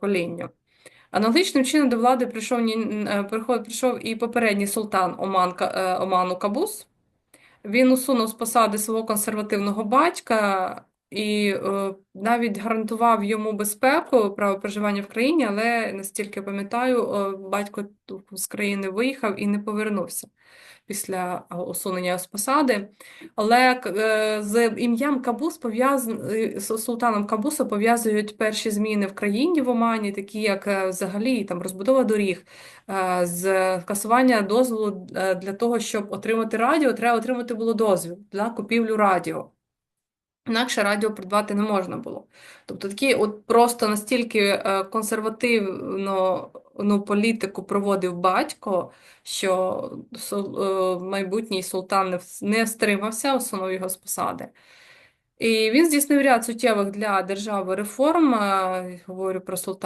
поколінню. Аналогічним чином до влади прийшов, е, прийшов і попередній султан Оман, е, Оману Кабус. Він усунув з посади свого консервативного батька і е, навіть гарантував йому безпеку, право проживання в країні, але настільки пам'ятаю, е, батько з країни виїхав і не повернувся після е, усунення з посади. Але е, з ім'ям Кабус пов'язаний з султаном Кабуса пов'язують перші зміни в країні в Омані, такі як е, взагалі там розбудова доріг, е, з касування дозволу е, для того, щоб отримати радіо, треба отримати було дозвіл на купівлю радіо. Інакше радіо придбати не можна було. Тобто такі от просто настільки консервативно консервативну ну, політику проводив батько, що е, майбутній султан не вс- не стримався, усунув його з посади. І він здійснив ряд суттєвих для держави реформ. е, Говорю про султана.